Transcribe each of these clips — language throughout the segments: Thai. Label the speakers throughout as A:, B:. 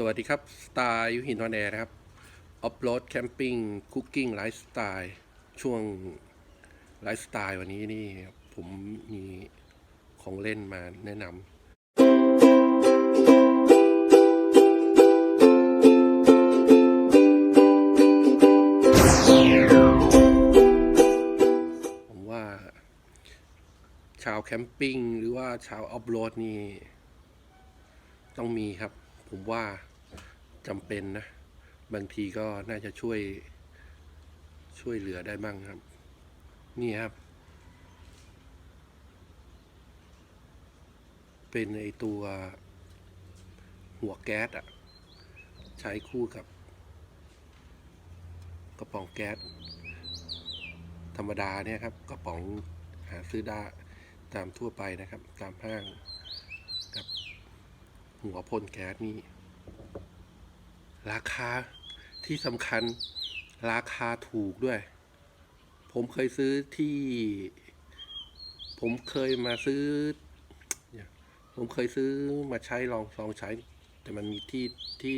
A: สวัสดีครับ สไตล์ยุหินทอนแอร์นะครับออฟโรดแคมปิ้งคุกกิ้งไลฟ์สไตล์ช่วงไลฟ์สไตล์วันนี้นี่ผมมีของเล่นมาแนะนำผมว่า ชาวแคมปิ้งหรือว่าชาวออฟโรดนี่ ต้องมีครับ ผมว่า จำเป็นนะ บางทีก็น่าจะช่วยช่วยเหลือได้บ้างครับ นี่ครับ เป็นไอตัวหัวแก๊สอะใช้คู่กับ กระป๋องแก๊สธรรมดาเนี่ยครับ กระป๋องหาซื้อได้ตามทั่วไปนะครับ ตามห้างกับหัวพ่นแก๊สนี่ ราคาที่สำคัญราคาถูกด้วย ผมเคยซื้อที่ ผมเคยมาซื้อ ผมเคยซื้อมาใช้ลองลองใช้ แต่มันมีที่ที่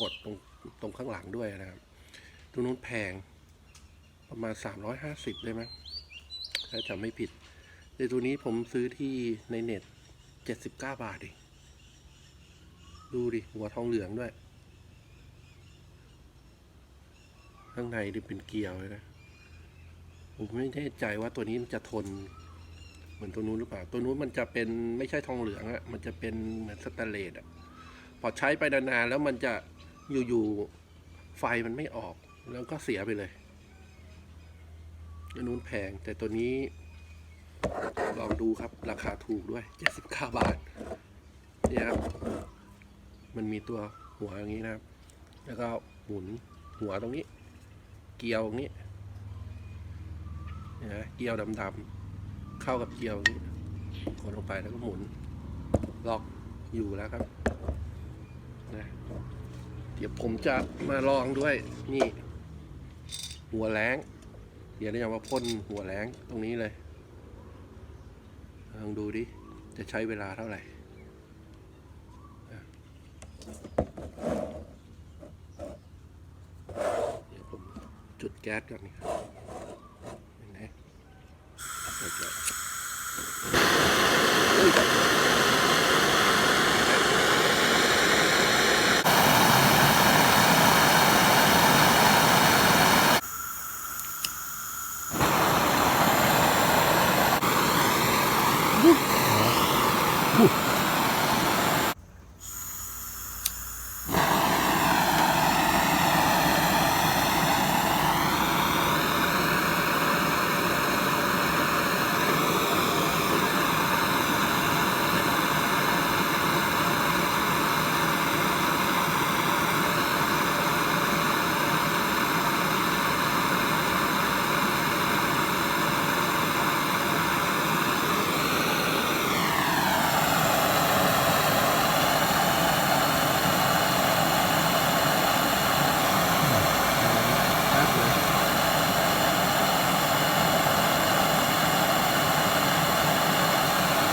A: กดตรงตรงข้างหลังด้วยนะครับตรงนู้นแพง ประมาณสามร้อยห้าสิบได้ไหมถ้าจำไม่ผิด ในตัวนี้ผมซื้อที่ในเน็ตเจ็ดสิบเก้าบาทเองดูดิ หัวทองเหลืองด้วย ข้างในดิเป็นเกลียวเลยนะ ผมไม่แน่ใจว่าตัวนี้มันจะทน เหมือนตัวนู้นหรือเปล่า ตัวนู้นมันจะเป็นไม่ใช่ทองเหลืองอะมันจะเป็นเหมือนสแตนเลสอะพอใช้ไปนานๆแล้วมันจะอยู่ๆไฟมันไม่ออก แล้วก็เสียไปเลยตัวนู้นแพง แต่ตัวนี้ ลองดูครับ ราคาถูกด้วย 79 บาท เนี่ยครับ มันมีตัวหัวอย่างนี้นะครับ แล้วก็หมุนหัวตรงนี้ เกลียวตรงนี้เนไหมเกลียวดำๆเข้ากับเกลียวนี้กดลงไปแล้วก็หมุน ล็อกอยู่แล้วครับนะเดี๋ยวผมจะมาลองด้วยนี่ หัวแรงเดี๋ยวเราจะมาพ่นหัวแรงตรงนี้เลยลองดูดิ จะใช้เวลาเท่าไหร่ เดี๋ยวผม จุดแก๊สก่อนนี่ครับเห็นไหมจุดแก๊สอุ้ยแป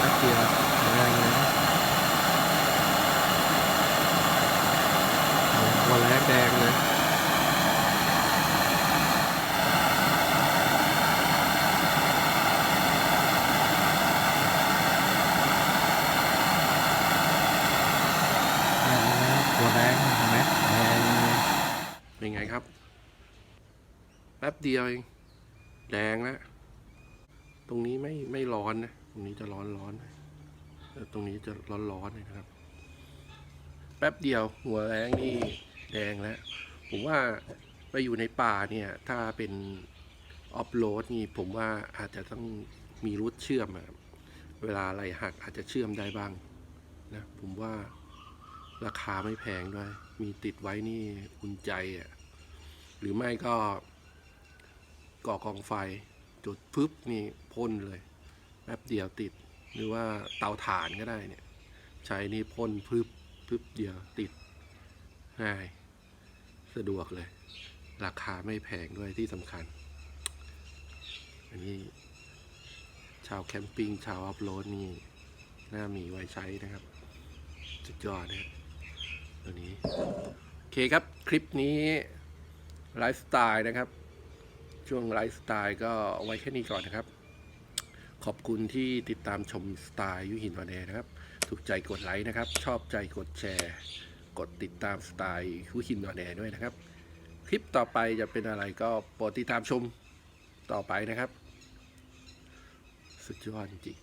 A: ๊บเดียวแรงเลยนะหัวแรกแดงเลยั
B: วแรงเห็นไหมแรง
A: เป็นไงครับ แป๊บเดียวเองแดงแล้วตรงนี้ไม่ไม่ร้อนนะ ตรงนี้จะร้อนร้อนแต่ตรงนี้จะร้อนร้อนนะครับ แป๊บเดียวหัวแรงนี่แดงแล้ว ผมว่าไปอยู่ในป่าเนี่ย ถ้าเป็นออฟโรดนี่ผมว่าอาจจะต้องมีรูทเชื่อมอะเวลาอะไรหักอาจจะเชื่อมได้บ้างนะ ผมว่า ราคาไม่แพงด้วย มีติดไว้นี่อุ่นใจอะ หรือไม่ก็ก่อกองไฟ จุดปึ๊บนี่พ่นเลยแป๊บเดียวติด หรือว่าเตาถ่านก็ได้เนี่ย ใช้นี่พ่นปึ๊บปึ๊บเดียวติดง่ายสะดวกเลย ราคาไม่แพงด้วยที่สำคัญ อันนี้ ชาวแคมปิ้งชาวออฟโรดนี่ น่ามีไว้ใช้นะครับ สุดยอดนะครับ ตัวนี้โอเคครับคลิปนี้ไลฟ์สไตล์นะครับ ช่วงไลฟ์สไตล์ก็ไว้แค่นี้ก่อนนะครับ ขอบคุณที่ติดตามชมสไตล์ยุหินวันแดนะครับ ถูกใจกดไลค์นะครับ ชอบใจกดแชร์ กดติดตามสไตล์ยุหินวันแดด้วยนะครับ คลิปต่อไปจะเป็นอะไรก็โปรดติดตามชมต่อไปนะครับ สุดยอดจริง